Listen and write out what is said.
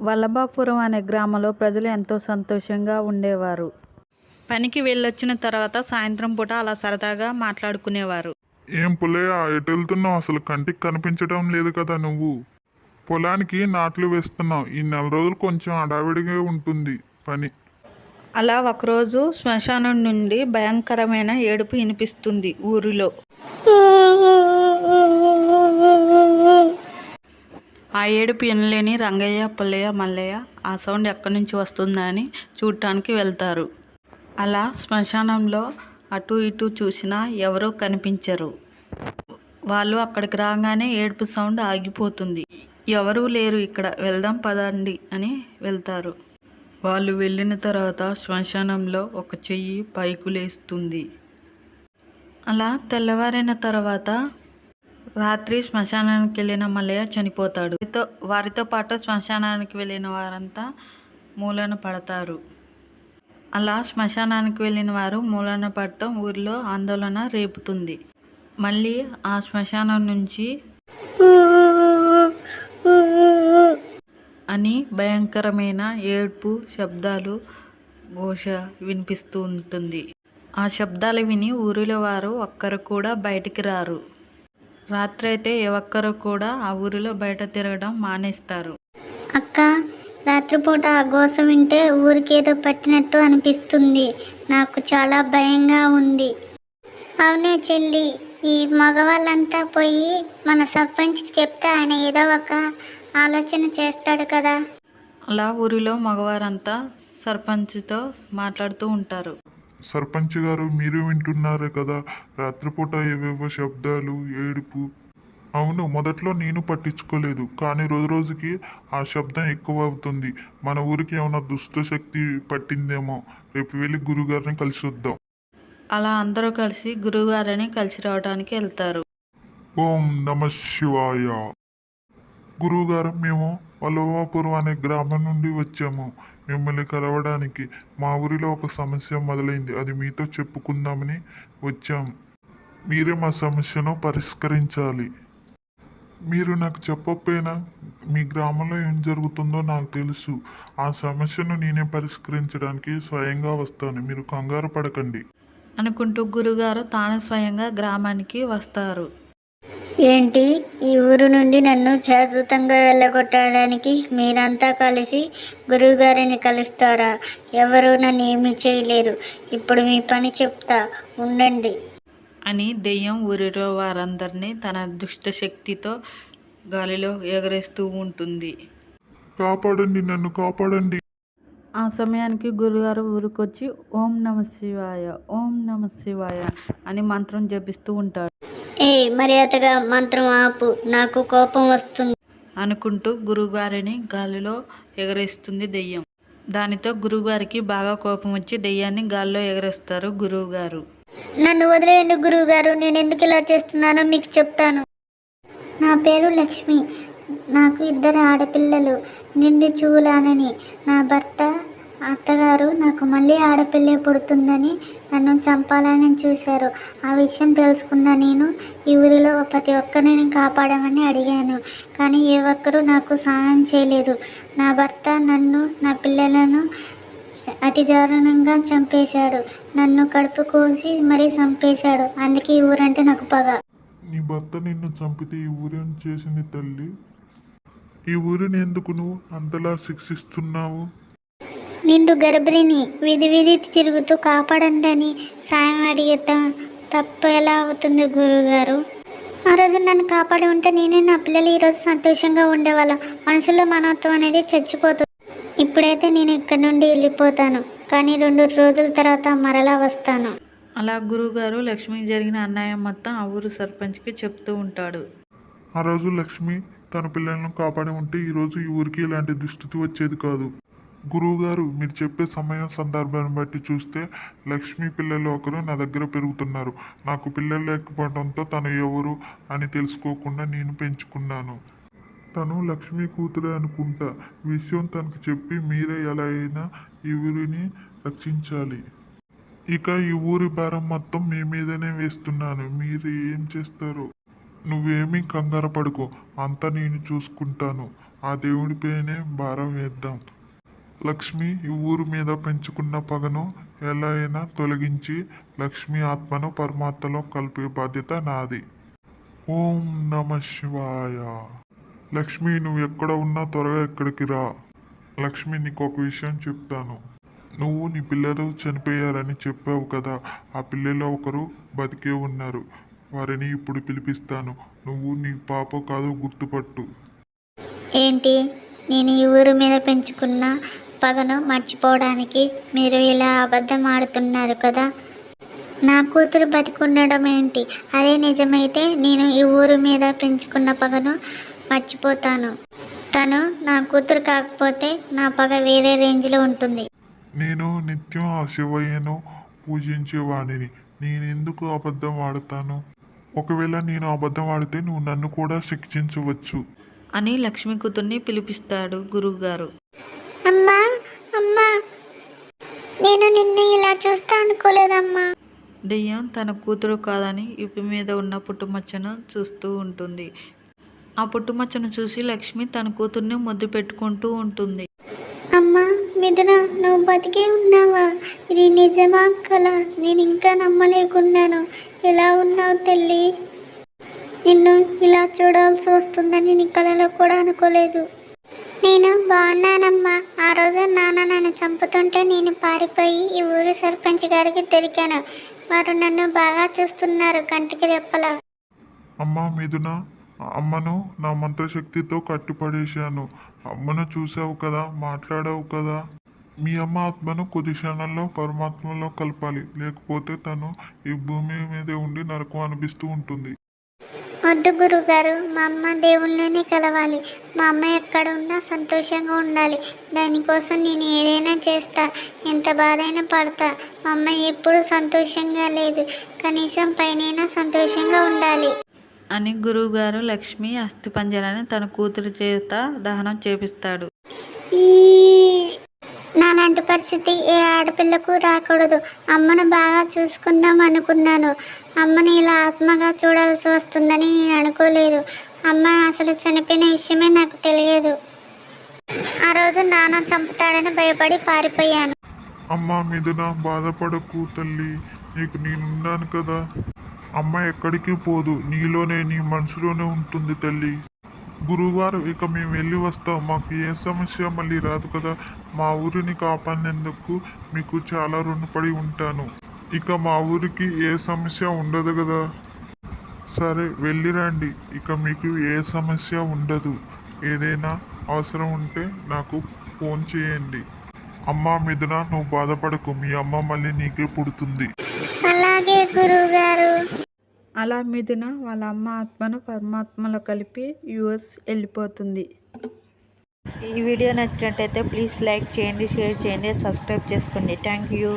వల్లభాపురం అనే గ్రామంలో ప్రజలు ఎంతో సంతోషంగా ఉండేవారు. పనికి వెళ్ళొచ్చిన తర్వాత సాయంత్రం పూట అలా సరదాగా మాట్లాడుకునేవారు. ఏం పుల్లయ్య ఎటు వెళ్తున్నావు? అసలు కంటికి కనిపించడం లేదు కదా నువ్వు. పొలానికి నాట్లు వేస్తున్నావు. ఈ నెల రోజులు కొంచెం అడావిడిగా ఉంటుంది పని. అలా ఒకరోజు శ్మశానం నుండి భయంకరమైన ఏడుపు వినిపిస్తుంది ఊరిలో. ఆ ఏడుపు వినలేని రంగయ్య పుల్లయ్య మల్లయ్య ఆ సౌండ్ ఎక్కడి నుంచి వస్తుందా అని చూడటానికి వెళ్తారు. అలా శ్మశానంలో అటు ఇటు చూసినా ఎవరూ కనిపించరు. వాళ్ళు అక్కడికి రాగానే ఏడుపు సౌండ్ ఆగిపోతుంది. ఎవరూ లేరు ఇక్కడ వెళ్దాం పదండి అని వెళ్తారు. వాళ్ళు వెళ్ళిన తర్వాత శ్మశానంలో ఒక చెయ్యి పైకు లేస్తుంది. అలా తెల్లవారిన తర్వాత రాత్రి శ్మశానానికి వెళ్ళిన మల్లయ్య చనిపోతాడు. వారితో వారితో పాటు శ్మశానానికి వెళ్ళిన వారంతా మూలన పడతారు. అలా శ్మశానానికి వెళ్ళిన వారు మూలన పడటం ఊరిలో ఆందోళన రేపుతుంది. మళ్ళీ ఆ శ్మశానం నుంచి అని భయంకరమైన ఏడ్పు శబ్దాలు ఘోష వినిపిస్తూ ఉంటుంది. ఆ శబ్దాలు విని ఊరిలో వారు ఒక్కరు కూడా బయటికి రారు. రాత్రి అయితే ఏ ఒక్కరు కూడా ఆ ఊరిలో బయట తిరగడం మానేస్తారు. అక్క రాత్రిపూట ఆ గోస వింటే ఊరికేదో పట్టినట్టు అనిపిస్తుంది. నాకు చాలా భయంగా ఉంది. అవునే చెల్లి ఈ మగవాళ్ళంతా పోయి మన సర్పంచ్కి చెప్తే ఆయన ఏదో ఒక ఆలోచన చేస్తాడు కదా. అలా ఊరిలో మగవారంతా సర్పంచ్తో మాట్లాడుతూ ఉంటారు. సర్పంచ్ గారు మీరు వింటున్నారే కదా? రాత్రిపూట ఏవేవో శబ్దాలు ఏడుపు. అవును మొదట్లో నేను పట్టించుకోలేదు కానీ రోజు రోజుకి ఆ శబ్దం ఎక్కువ అవుతుంది మన ఊరికి ఏమైనా దుష్ట శక్తి పట్టిందేమో? రేపు వెళ్ళి గురుగారిని కలిసి వద్దాం. అలా అందరూ కలిసి గురువుగారిని కలిసి రావడానికి వెళ్తారు. ఓం నమ శివాయ. గురువుగారు మేము వల్లభాపురం అనే గ్రామం నుండి వచ్చాము. మిమ్మల్ని కలవడానికి మా ఊరిలో ఒక సమస్య మొదలైంది. అది మీతో చెప్పుకుందామని వచ్చాం. మీరే మా సమస్యను పరిష్కరించాలి. మీరు నాకు చెప్పకపోయినా మీ గ్రామంలో ఏం జరుగుతుందో నాకు తెలుసు. ఆ సమస్యను నేనే పరిష్కరించడానికి స్వయంగా వస్తాను. మీరు కంగారు పడకండి. అనుకుంటూ గురుగారు తాను స్వయంగా గ్రామానికి వస్తారు. ఏంటి? ఈ ఊరు నుండి నన్ను శాశ్వతంగా వెళ్ళగొట్టడానికి మీరంతా కలిసి గురువుగారిని కలుస్తారా? ఎవరు నన్ను ఏమీ చేయలేరు. ఇప్పుడు మీ పని చెప్తా. ఉండండి. అని దెయ్యం ఊరిలో వారందరినీ తన దుష్ట శక్తితో గాలిలో ఎగరేస్తూ ఉంటుంది. కాపాడండి నన్ను కాపాడండి. ఆ సమయానికి గురుగారు ఊరికొచ్చి ఓం నమ శివాయ ఓం నమ శివాయ అని మంత్రం జపిస్తూ ఉంటాడు. ఏ మర్యాదగా మంత్రం ఆపు నాకు కోపం వస్తుంది. అనుకుంటూ గురువుగారిని గాలిలో ఎగరేస్తుంది దెయ్యం. దానితో గురువుగారికి బాగా కోపం వచ్చి దెయ్యాన్ని గాల్లో ఎగరేస్తారు గురువుగారు. నన్ను వదిలేయండి గురువుగారు నేను ఎందుకు ఇలా చేస్తున్నానో మీకు చెప్తాను. నా పేరు లక్ష్మి. నాకు ఇద్దరు ఆడపిల్లలు నిండు చూలానని నా భర్త అత్తగారు నాకు మళ్ళీ ఆడపిల్ల పుడుతుందని నన్ను చంపాలని చూశారు. ఆ విషయం తెలుసుకున్న నేను ఈ ఊరిలో ప్రతి ఒక్కరిని కాపాడమని అడిగాను. కానీ ఏ ఒక్కరూ నాకు సహాయం చేయలేదు. నా భర్త నన్ను నా పిల్లలను అతి దారుణంగా చంపేశాడు. నన్ను కడుపు కోసి మరీ చంపేశాడు. అందుకే ఈ ఊరంటే నాకు పగ. నీ భర్త నిన్ను చంపితే ఈ ఊరేం చేసింది తల్లి? ఈ ఊరిని ఎందుకు నువ్వు అంతలా శిక్షిస్తున్నావు? నిండు గర్భిణిని వీధి వీధి తిరుగుతూ కాపాడండి అని సాయం అడిగితే తప్పు ఎలా అవుతుంది గురుగారు? ఆ రోజు నన్ను కాపాడి ఉంటే నేను నా పిల్లలు ఈరోజు సంతోషంగా ఉండేవాళ్ళం. మనసులో మనత్వం అనేది చచ్చిపోతుంది. ఇప్పుడైతే నేను ఇక్కడ నుండి వెళ్ళిపోతాను. కానీ రెండు రోజుల తర్వాత మరలా వస్తాను. అలా గురువుగారు లక్ష్మికి జరిగిన అన్యాయం మొత్తం ఆ ఊరు సర్పంచ్కి చెప్తూ ఉంటాడు. ఆ రోజు లక్ష్మి తన పిల్లలను కాపాడి ఉంటే ఈరోజు ఈ ఊరికి ఇలాంటి దుస్థితి వచ్చేది కాదు. గురువుగారు మీరు చెప్పే సమయం సందర్భాన్ని బట్టి చూస్తే లక్ష్మి పిల్లలు ఒకరు నా దగ్గర పెరుగుతున్నారు. నాకు పిల్లలు లేకపోవడంతో తను ఎవరు అని తెలుసుకోకుండా నేను పెంచుకున్నాను. తను లక్ష్మి కూతురే అనుకుంటా. విషయం తనకు చెప్పి మీరే ఎలా అయినా ఈ ఊరిని రక్షించాలి. ఇక ఈ ఊరి భారం మొత్తం మీ మీదనే వేస్తున్నాను. మీరు ఏం చేస్తారు? నువ్వేమీ కంగారు పడుకో. అంతా నేను చూసుకుంటాను. ఆ దేవుడిపైనే భారం వేద్దాం. లక్ష్మి ఈ ఊరు మీద పెంచుకున్న పగను ఎలా అయినా తొలగించి లక్ష్మి ఆత్మను పరమాత్మలో కలిపే బాధ్యత నాది. ఓం నమ శివాయ. లక్ష్మి నువ్వు ఎక్కడ ఉన్నా త్వరగా ఇక్కడికి రా. లక్ష్మి నీకు ఒక విషయం చెప్తాను. నువ్వు నీ పిల్లలు చనిపోయారని చెప్పావు కదా ఆ పిల్లలు ఒకరు బతికే ఉన్నారు. వారిని ఇప్పుడు పిలిపిస్తాను. నువ్వు నీ పాప కాదు గుర్తుపట్టు. ఏంటి? నేను ఈ ఊరు మీద పెంచుకున్న పగను మర్చిపోవడానికి మీరు ఇలా అబద్ధం ఆడుతున్నారు కదా? నా కూతురు బతికుండడం ఏంటి? అదే నిజమైతే నేను ఈ ఊరు మీద పెంచుకున్న పగను మర్చిపోతాను. తను నా కూతురు కాకపోతే నా పగ వేరే రేంజ్లో ఉంటుంది. నేను నిత్యం ఆ శివయ్యను పూజించేవాడిని. నేనెందుకు అబద్ధం ఆడతాను? ఒకవేళ నేను అబద్ధం ఆడితే నువ్వు నన్ను కూడా శిక్షించవచ్చు. అని లక్ష్మి కూతుర్ని పిలిపిస్తాడు గురువుగారు. నేను నిన్ను ఇలా చూస్తా అనుకోలేదమ్మా. దెయ్యం తన కూతురు కాదని ఇప్పి మీద ఉన్న పుట్టుమచ్చను చూస్తూ ఉంటుంది. ఆ పుట్టుమచ్చను చూసి లక్ష్మి తన కూతుర్ని ముద్దు పెట్టుకుంటూ ఉంటుంది. అమ్మా మిథున నువ్వు బతికే ఉన్నావా? ఇది నిజమా కల? నేను ఇంకా నమ్మలేకున్నాను. ఎలా ఉన్నావు తల్లి? నిన్ను ఇలా చూడాల్సి వస్తుందని నీ కలలో కూడా అనుకోలేదు. నేను బాగున్నానమ్మా. ఆ రోజు నాన్న నన్ను చంపుతుంటే నేను పారిపోయి ఈ ఊరి సర్పంచ్ గారికి దొరికాను. వారు నన్ను బాగా చూస్తున్నారు కంటికి రెప్పలా. అమ్మా మిథున అమ్మను నా మంత్రశక్తితో కట్టుపడేశాను. అమ్మను చూసావు కదా మాట్లాడావు కదా. మీ అమ్మ ఆత్మను కొద్ది క్షణాల్లో పరమాత్మలో కలపాలి. లేకపోతే తను ఈ భూమి మీదే ఉండి నరకం అనిపిస్తూ ఉంటుంది. వద్దు గురుగారు మా అమ్మ దేవుళ్ళని కలవాలి. మా అమ్మ ఎక్కడ ఉన్నా సంతోషంగా ఉండాలి. దానికోసం నేను ఏదైనా చేస్తా ఎంత బాధైనా పడతా. మా అమ్మ ఎప్పుడూ సంతోషంగా లేదు. కనీసం పైనైనా సంతోషంగా ఉండాలి. అని గురువుగారు లక్ష్మి అస్థిపంజరాన్ని తన కూతురు చేత దహనం చేపిస్తాడు. నాలాంటి పరిస్థితి ఏ ఆడపిల్లకు రాకూడదు. అమ్మను బాగా చూసుకుందాం అనుకున్నాను. అమ్మని ఇలా ఆత్మగా చూడాల్సి వస్తుందని నేను అనుకోలేదు. అమ్మ అసలు చనిపోయిన విషయమే నాకు తెలియదు. ఆ రోజు నాన్న చంపుతాడని భయపడి పారిపోయాను. అమ్మా మిథున బాధపడకు తల్లి. నీకు నేనున్నాను కదా. అమ్మ ఎక్కడికి పోదు. నీలోనే నీ మనసులోనే ఉంటుంది తల్లి. గురువుగారు ఇక మేము వెళ్ళి వస్తాం. మాకు ఏ సమస్య మళ్ళీ రాదు కదా. మా ఊరిని కాపాడినందుకు మీకు చాలా రుణపడి ఉంటాను. ఇక మా ఊరికి ఏ సమస్య ఉండదు కదా. సరే వెళ్ళిరండి ఇక మీకు ఏ సమస్య ఉండదు. ఏదైనా అవసరం ఉంటే నాకు ఫోన్ చేయండి. అమ్మ మిథున నువ్వు బాధపడకు. మీ అమ్మ మళ్ళీ నీకే పుడుతుంది. అలాగే గురు. అలా మిథున వాళ్ళ అమ్మ ఆత్మను పరమాత్మలో కలిపి యుఎస్ వెళ్ళిపోతుంది. ఈ వీడియో నచ్చినట్టయితే ప్లీజ్ లైక్ చేయండి షేర్ చేయండి సబ్స్క్రైబ్ చేసుకోండి. Thank you.